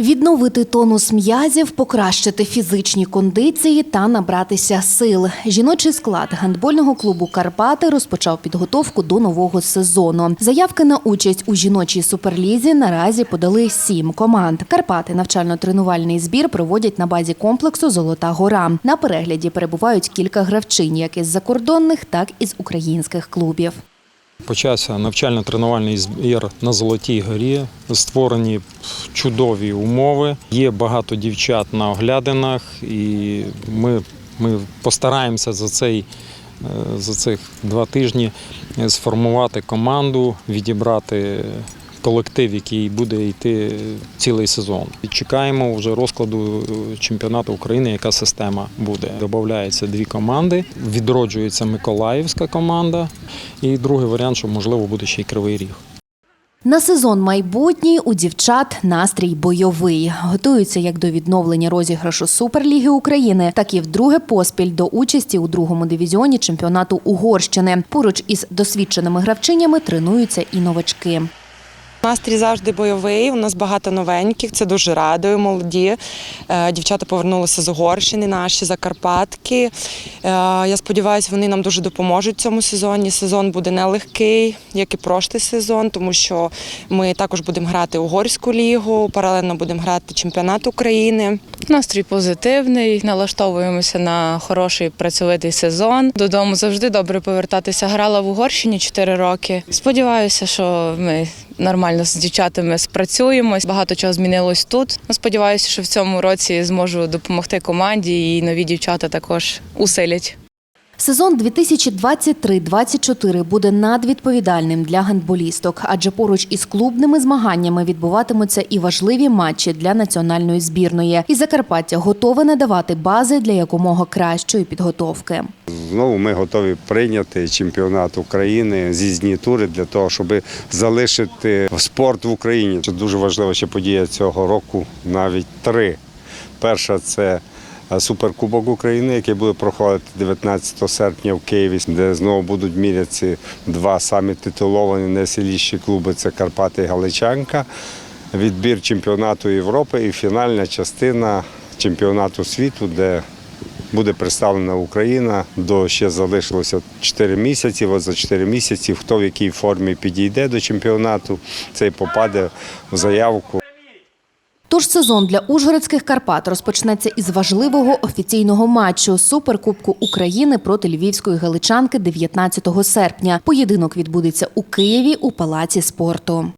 Відновити тонус м'язів, покращити фізичні кондиції та набратися сил. Жіночий склад гандбольного клубу Карпати розпочав підготовку до нового сезону. Заявки на участь у жіночій суперлізі наразі подали сім команд. Карпати навчально-тренувальний збір проводять на базі комплексу Золота гора. На перегляді перебувають кілька гравчинь, як із закордонних, так і з українських клубів. Почався навчально-тренувальний збір на Золотій горі. Створені чудові умови. Є багато дівчат на оглядинах, і ми, ми постараємося за цей. е, За цих два тижні сформувати команду, відібрати колектив, який буде йти цілий сезон. Чекаємо вже розкладу чемпіонату України, яка система буде. Добавляються дві команди. Відроджується Миколаївська команда. І другий варіант, що можливо буде ще й кривий ріг. На сезон майбутній у дівчат настрій бойовий. Готуються як до відновлення розіграшу Суперліги України, так і вдруге поспіль до участі у другому дивізіоні чемпіонату Угорщини. Поруч із досвідченими гравчинями тренуються і новачки. Настрій завжди бойовий. У нас багато новеньких. Це дуже радує. Молоді Е, дівчата повернулися з Угорщини, наші Закарпатки. Е, Я сподіваюся, вони нам дуже допоможуть в цьому сезоні. Сезон буде нелегкий, як і прошлий сезон, тому що ми також будемо грати угорську лігу, паралельно будемо грати чемпіонат України. Настрій позитивний, налаштовуємося на хороший працьовитий сезон. Додому завжди добре повертатися. Грала в Угорщині 4 роки. Сподіваюся, що ми нормально з дівчатами спрацюємось. Багато чого змінилось тут. Ну, Сподіваюся, що в цьому році зможу допомогти команді, і нові дівчата також усилять. Сезон 2023-24 буде надвідповідальним для гандболісток, адже поруч із клубними змаганнями відбуватимуться і важливі матчі для національної збірної. І Закарпаття готове надавати бази для якомога кращої підготовки. Знову ми готові прийняти чемпіонат України з'їзні тури для того, щоб залишити спорт в Україні. Це дуже важлива ще подія цього року, навіть три. Перша це Суперкубок України, який буде проходити 19 серпня в Києві, де знову будуть мірятися два самі титуловані найсильніші клуби це Карпати і Галичанка. Відбір чемпіонату Європи і фінальна частина чемпіонату світу, де буде представлена Україна. До ще залишилося 4 місяці. От за 4 місяці хто в якій формі підійде до чемпіонату, цей попаде в заявку. Тож сезон для Ужгородських Карпат розпочнеться із важливого офіційного матчу Суперкубку України проти львівської галичанки 19 серпня. Поєдинок відбудеться у Києві у палаці спорту.